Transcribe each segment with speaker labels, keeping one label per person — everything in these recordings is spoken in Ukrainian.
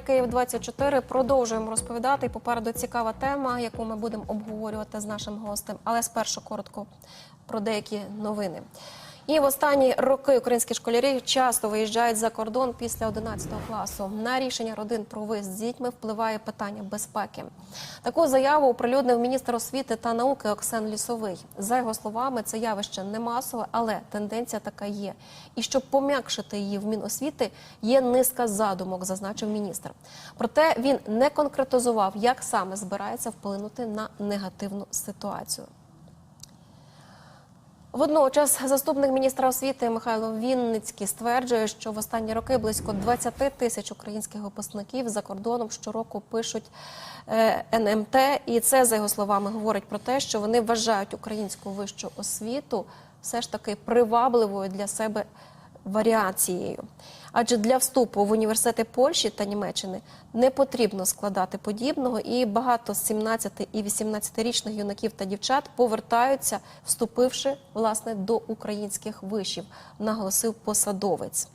Speaker 1: телеканалі Київ 24 продовжуємо розповідати. І попереду цікава тема, яку ми будемо обговорювати з нашим гостем. Але спершу коротко про деякі новини. І в останні роки українські школярі часто виїжджають за кордон після 11 класу. На рішення родин про виїзд з дітьми впливає питання безпеки. Таку заяву оприлюднив міністр освіти та науки Оксен Лісовий. За його словами, це явище не масове, але тенденція така є. І щоб пом'якшити її в Міносвіти, є низка задумок, зазначив міністр. Проте він не конкретизував, як саме збирається вплинути на негативну ситуацію. Водночас заступник міністра освіти Михайло Вінницький стверджує, що в останні роки близько 20 тисяч українських випускників за кордоном щороку пишуть е, НМТ, і це за його словами говорить про те, що вони вважають українську вищу освіту все ж таки привабливою для себе варіацією. Адже для вступу в університети Польщі та Німеччини не потрібно складати подібного, і багато з 17 і 18-річних юнаків та дівчат повертаються, вступивши власне до українських вишів, наголосив посадовець.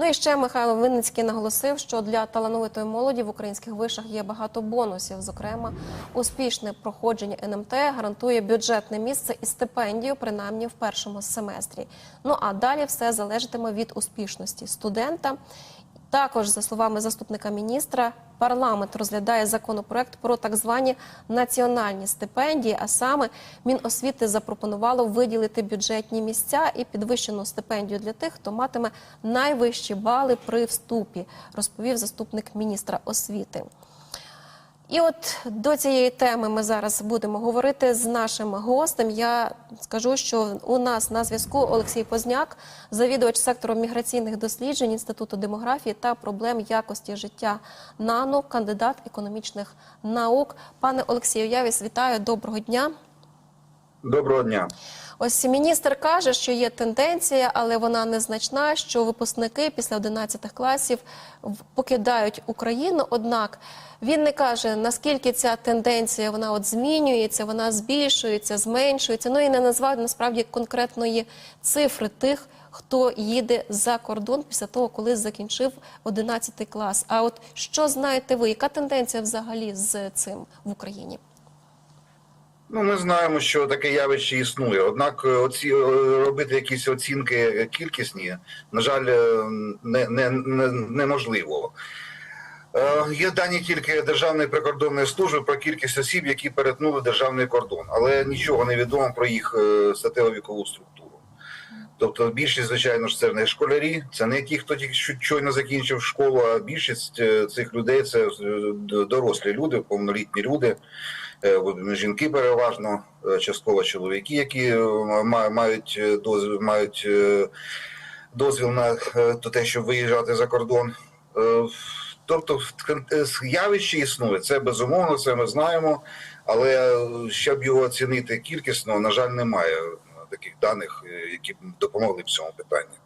Speaker 1: Ну і ще Михайло Винницький наголосив, що для талановитої молоді в українських вишах є багато бонусів. Зокрема, успішне проходження НМТ гарантує бюджетне місце і стипендію, принаймні в першому семестрі. Ну а далі все залежатиме від успішності студента. Також, за словами заступника міністра, парламент розглядає законопроект про так звані національні стипендії. А саме Міносвіти запропонувало виділити бюджетні місця і підвищену стипендію для тих, хто матиме найвищі бали при вступі, розповів заступник міністра освіти. І от до цієї теми ми зараз будемо говорити з нашим гостем. Я скажу, що у нас на зв'язку Олексій Позняк, завідувач сектору міграційних досліджень Інституту демографії та проблем якості життя НАНО, кандидат економічних наук. Пане Олексію, я вас вітаю. Доброго дня.
Speaker 2: Доброго дня.
Speaker 1: Ось міністр каже, що є тенденція, але вона незначна, що випускники після 11 класів покидають Україну. Однак він не каже, наскільки ця тенденція вона от змінюється, вона збільшується, зменшується. Ну і не назвав насправді конкретної цифри тих, хто їде за кордон після того, коли закінчив 11 клас. А от що знаєте ви, яка тенденція взагалі з цим в Україні?
Speaker 2: Ну, ми знаємо, що таке явище існує. Однак, е, оці е, робити якісь оцінки кількісні, на жаль, е, не, не, не, неможливо. Е, Є дані тільки Державної прикордонної служби про кількість осіб, які перетнули державний кордон, але нічого не відомо про їх статево-вікову структуру. Тобто, більшість, звичайно ж, це не школярі, це не ті, хто тільки що- щойно закінчив школу, а більшість е, цих людей це е, дорослі люди, повнолітні люди. Е, Жінки переважно, частково чоловіки, які ма- мають дозвіл, мають дозвіл на те, щоб виїжджати за кордон. Тобто явище існує, це безумовно, це ми знаємо, але щоб його оцінити кількісно, на жаль, немає таких даних, е, які б допомогли в цьому питанні.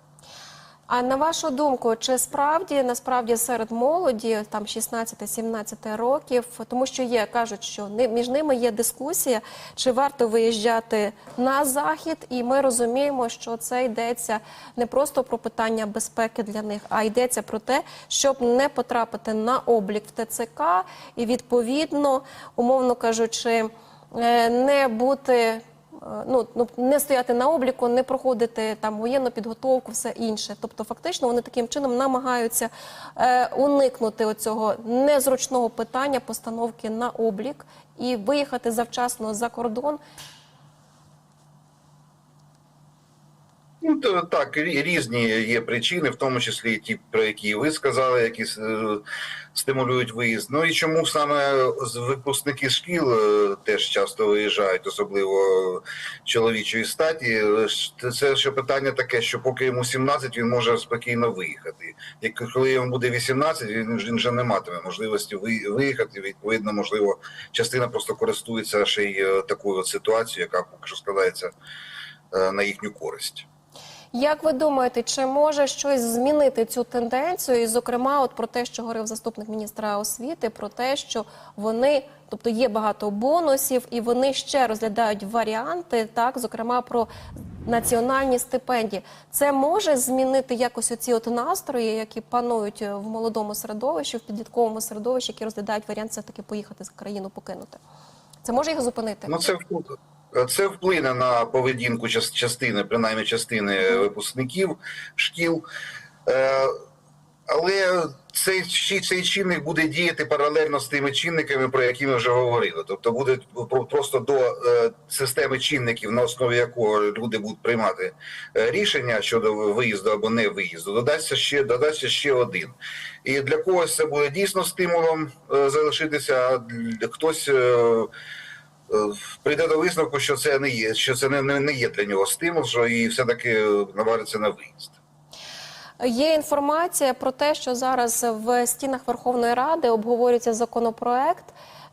Speaker 1: А на вашу думку, чи справді насправді серед молоді там 16-17 років, тому що є кажуть, що між ними є дискусія, чи варто виїжджати на захід, і ми розуміємо, що це йдеться не просто про питання безпеки для них, а йдеться про те, щоб не потрапити на облік в ТЦК і відповідно, умовно кажучи, е, не бути ну, ну не стояти на обліку, не проходити там воєнну підготовку, все інше. Тобто, фактично, вони таким чином намагаються е, уникнути оцього незручного питання постановки на облік і виїхати завчасно за кордон.
Speaker 2: Ну, так, різні є причини, в тому числі ті, про які ви сказали, які е, стимулюють виїзд. Ну і чому саме випускники шкіл е, теж часто виїжджають, особливо чоловічої статі. Це ще питання таке, що поки йому 17, він може спокійно виїхати. Як коли йому буде 18, він, вже не матиме можливості ви- виїхати. Відповідно, можливо, частина просто користується ще й е, такою от ситуацією, яка поки що складається на їхню користь.
Speaker 1: Як ви думаєте, чи може щось змінити цю тенденцію? І, зокрема, от про те, що говорив заступник міністра освіти, про те, що вони, тобто є багато бонусів, і вони ще розглядають варіанти, так, зокрема про національні стипендії. Це може змінити якось оці от настрої, які панують в молодому середовищі, в підлітковому середовищі, які розглядають варіант все таки поїхати з країну покинути. Це може їх зупинити?
Speaker 2: Ну, це це вплине на поведінку час- частини, принаймні частини випускників шкіл. Е, але цей, цей чинник буде діяти паралельно з тими чинниками, про які ми вже говорили. Тобто буде просто до е, системи чинників, на основі якого люди будуть приймати е, рішення щодо виїзду або не виїзду. Додасться ще додасться ще один. І для когось це буде дійсно стимулом е, залишитися, а хтось. Е, прийде до висновку, що це не є, що це не, не, не є для нього стимул, що і все-таки навариться на виїзд.
Speaker 1: Є інформація про те, що зараз в стінах Верховної Ради обговорюється законопроект.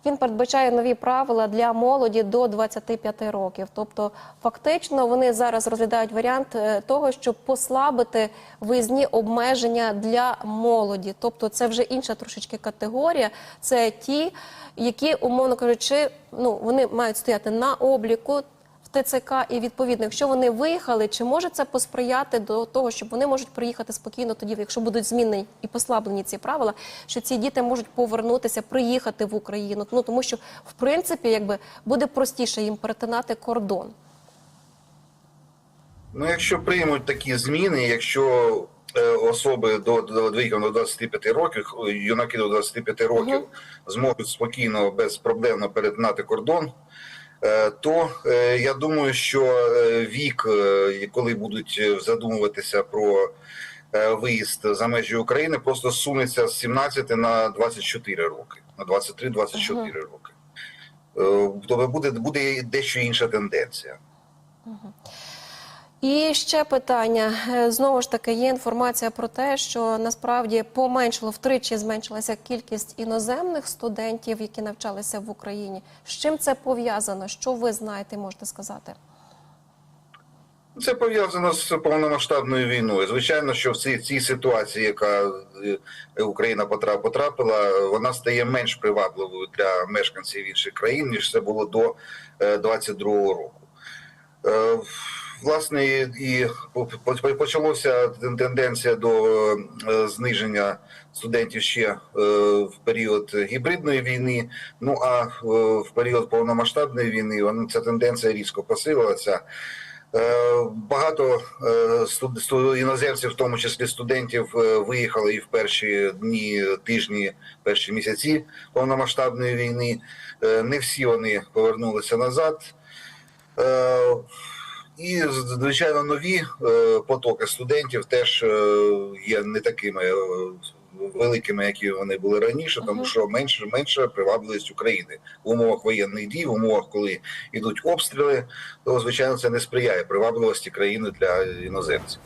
Speaker 1: Він передбачає нові правила для молоді до 25 років. Тобто, фактично, вони зараз розглядають варіант е, того, щоб послабити виїзні обмеження для молоді. Тобто, це вже інша трошечки категорія. Це ті, які, умовно кажучи, ну вони мають стояти на обліку. ТЦК і відповідно, якщо вони виїхали, чи може це посприяти до того, щоб вони можуть приїхати спокійно тоді, якщо будуть змінені і послаблені ці правила, що ці діти можуть повернутися, приїхати в Україну? Ну тому що в принципі, якби буде простіше їм перетинати кордон.
Speaker 2: Ну, якщо приймуть такі зміни, якщо е, особи до, до, до віком до 25 років, юнаки до 25 років
Speaker 1: Мгм.
Speaker 2: зможуть спокійно, безпроблемно перетинати кордон, е, то е, я думаю, що е, вік, е, коли будуть е, задумуватися про е, виїзд за межі України, просто сунеться з 17 на 24 роки, на 23-24
Speaker 1: Мгм.
Speaker 2: роки. Е, Тобто буде, буде дещо інша тенденція.
Speaker 1: І ще питання Е, знову ж таки є інформація про те, що насправді поменшило втричі зменшилася кількість іноземних студентів, які навчалися в Україні. З чим це пов'язано? Що ви знаєте, можете сказати?
Speaker 2: Це пов'язано з повномасштабною війною. Звичайно, що в цій, цій ситуації, яка е, Україна потра- потрапила, вона стає менш привабливою для мешканців інших країн, ніж це було до е, 22-го року. Власне, і і по- по- почалася тенденція до е, зниження студентів ще е, в період гібридної війни. Ну а е, в період повномасштабної війни вона ця тенденція різко посилилася. Багато іноземців, в тому числі студентів, виїхали і в перші дні, тижні, перші місяці повномасштабної війни. Не всі вони повернулися назад. І, звичайно, нові е, потоки студентів теж е, є не такими е, великими, які вони були раніше, тому що менше менше привабливість України в умовах воєнних дій, в умовах, коли йдуть обстріли, то звичайно це не сприяє привабливості країни для іноземців.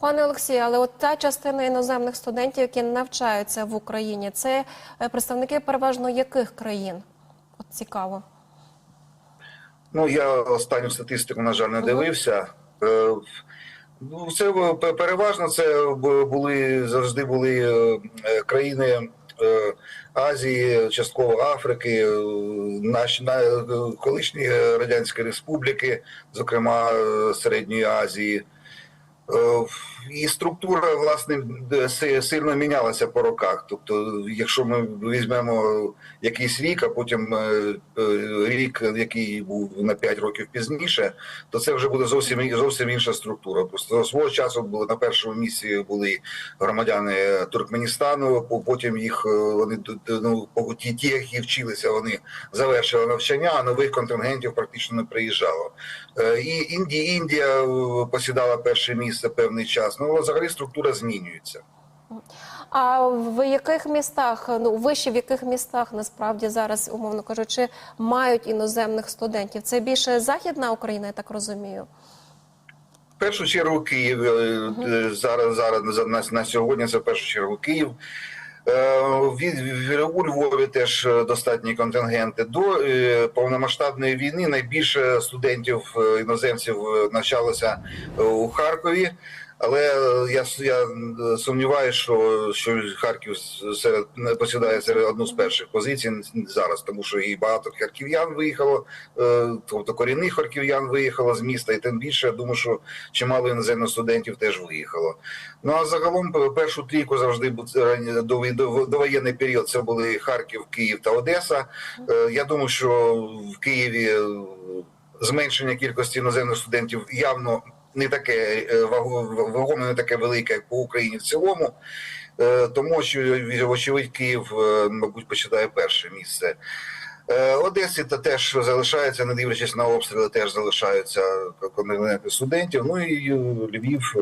Speaker 1: Пане Олексію, але от та частина іноземних студентів, які навчаються в Україні, це представники переважно яких країн? От цікаво.
Speaker 2: Ну я останню статистику, на жаль, не дивився. Е, Ну, це переважно це бу- були завжди були е, країни е, Азії, частково Африки, е, наші на е, колишні радянські республіки, зокрема е, Середньої Азії. Е, І структура власне сильно мінялася по роках. Тобто, якщо ми візьмемо якийсь рік, а потім е, е, рік, який був на 5 років пізніше, то це вже буде зовсім зовсім інша структура. Просто свого часу було на першому місці були громадяни Туркменістану. по- Потім їх вони ну ті, ті, які вчилися, вони завершили навчання, а нових контингентів практично не приїжджало. І Індія, Індія посідала перше місце певний час. Ну взагалі структура змінюється.
Speaker 1: А в яких містах, ну вище в яких містах насправді зараз, умовно кажучи, мають іноземних студентів? Це більше західна Україна, я так розумію.
Speaker 2: В першу чергу Київ е, зараз зараз на, на сьогодні це в першу чергу Київ. Е, У Львові теж е, достатні контингенти. До е, повномасштабної війни найбільше студентів е, іноземців е, навчалося е, у Харкові. Але е, я, я е, сумніваюся, що, що Харків серед посідає серед одну з перших позицій зараз, тому що і багато харків'ян виїхало, е, тобто корінних харків'ян виїхало з міста, і тим більше я думаю, що чимало іноземних студентів теж виїхало. Ну а загалом першу трійку завжди до, довоєнний період це були Харків, Київ та Одеса. Я думаю, що в Києві зменшення кількості іноземних студентів явно не таке е, вагоме, не таке велике, як по Україні в цілому. Е, Тому що вочевидь Київ, е, мабуть, почитає перше місце. Одесі та теж залишається, не дивлячись на обстріли, теж залишаються контингенти студентів. Ну і Львів.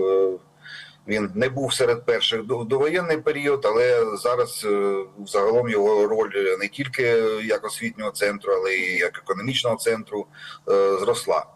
Speaker 2: Він не був серед перших довоєнний період, але зараз загалом його роль не тільки як освітнього центру, але й як економічного центру зросла.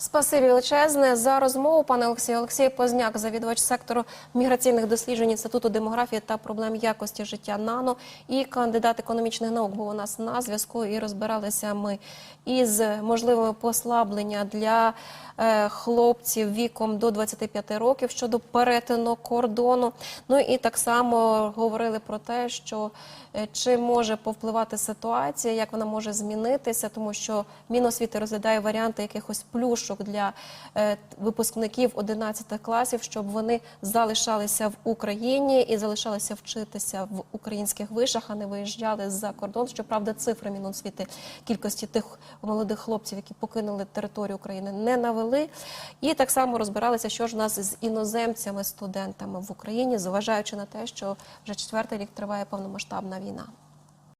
Speaker 1: Спасибі величезне за розмову, пане Олексій. Олексій Позняк, завідувач сектору міграційних досліджень Інституту демографії та проблем якості життя НАНО і кандидат економічних наук був у нас на зв'язку. І розбиралися ми із можливими послаблення для е, хлопців віком до 25 років щодо перетину кордону. Ну і так само говорили про те, що е, чи може повпливати ситуація, як вона може змінитися, тому що Міносвіти розглядає варіанти якихось плюшок для е, випускників 11 класів, щоб вони залишалися в Україні і залишалися вчитися в українських вишах, а не виїжджали за кордон. Щоправда, цифри Міносвіти кількості тих молодих хлопців, які покинули територію України, не навели. І так само розбиралися, що ж у нас з іноземцями, студентами в Україні, зважаючи на те, що вже четвертий рік триває повномасштабна війна.